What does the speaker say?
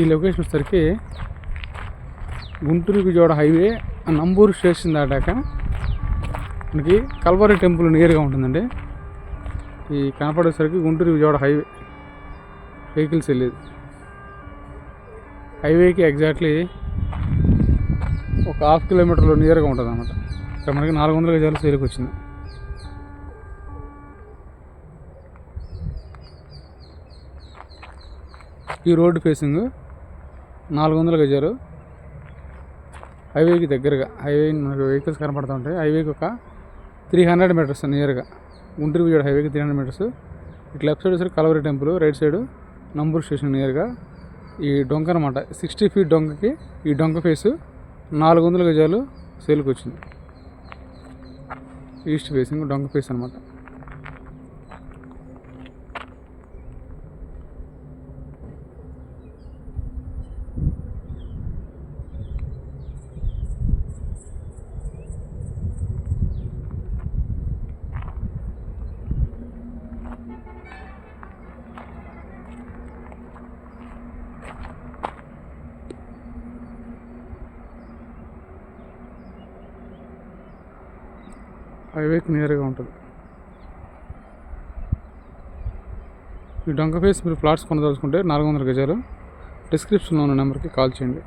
ఈ లొకేషన్ వచ్చేసరికి Guntur Vijayawada highway Namburu station దాటాక మనకి కల్వరి టెంపుల్ నియర్గా ఉంటుందండి. ఈ కనపడేసరికి గుంటూరు విజయవాడ హైవే వెహికల్స్ వెళ్ళేది. హైవేకి ఎగ్జాక్ట్లీ ఒక హాఫ్ కిలోమీటర్లో నియర్గా ఉంటుంది అనమాట ఇక్కడ మనకి నాలుగు వందల గజాలు సేలుకు వచ్చింది. ఈ రోడ్డు ఫేసింగ్ నాలుగు వందల గజాలు. హైవేకి దగ్గరగా హైవే మనకు వెహికల్స్ కనపడుతూ ఉంటాయి. హైవేకి ఒక త్రీ హండ్రెడ్ మీటర్స్ నియర్గా. గుంటూరు విజయవాడ హైవేకి త్రీ హండ్రెడ్ మీటర్స్. ఇటు లెఫ్ట్ సైడ్ వచ్చి Calvary temple right side Namburu station నియర్గా. ఈ డొంక అనమాట సిక్స్టీ ఫీట్ డొంకకి ఈ డొంక ఫేసు నాలుగు వందల గజాలు సేల్కి వచ్చింది ఈస్ట్ ఫేసింగ్ డొంక ఫేస్ అనమాట హైవేకి నియర్గా ఉంటుంది. ఈ డొంక ఫేస్ మీరు ఫ్లాట్స్ కొనదలుచుకుంటే నాలుగు వందల గజాలు. డిస్క్రిప్షన్లో ఉన్న నెంబర్కి కాల్ చేయండి.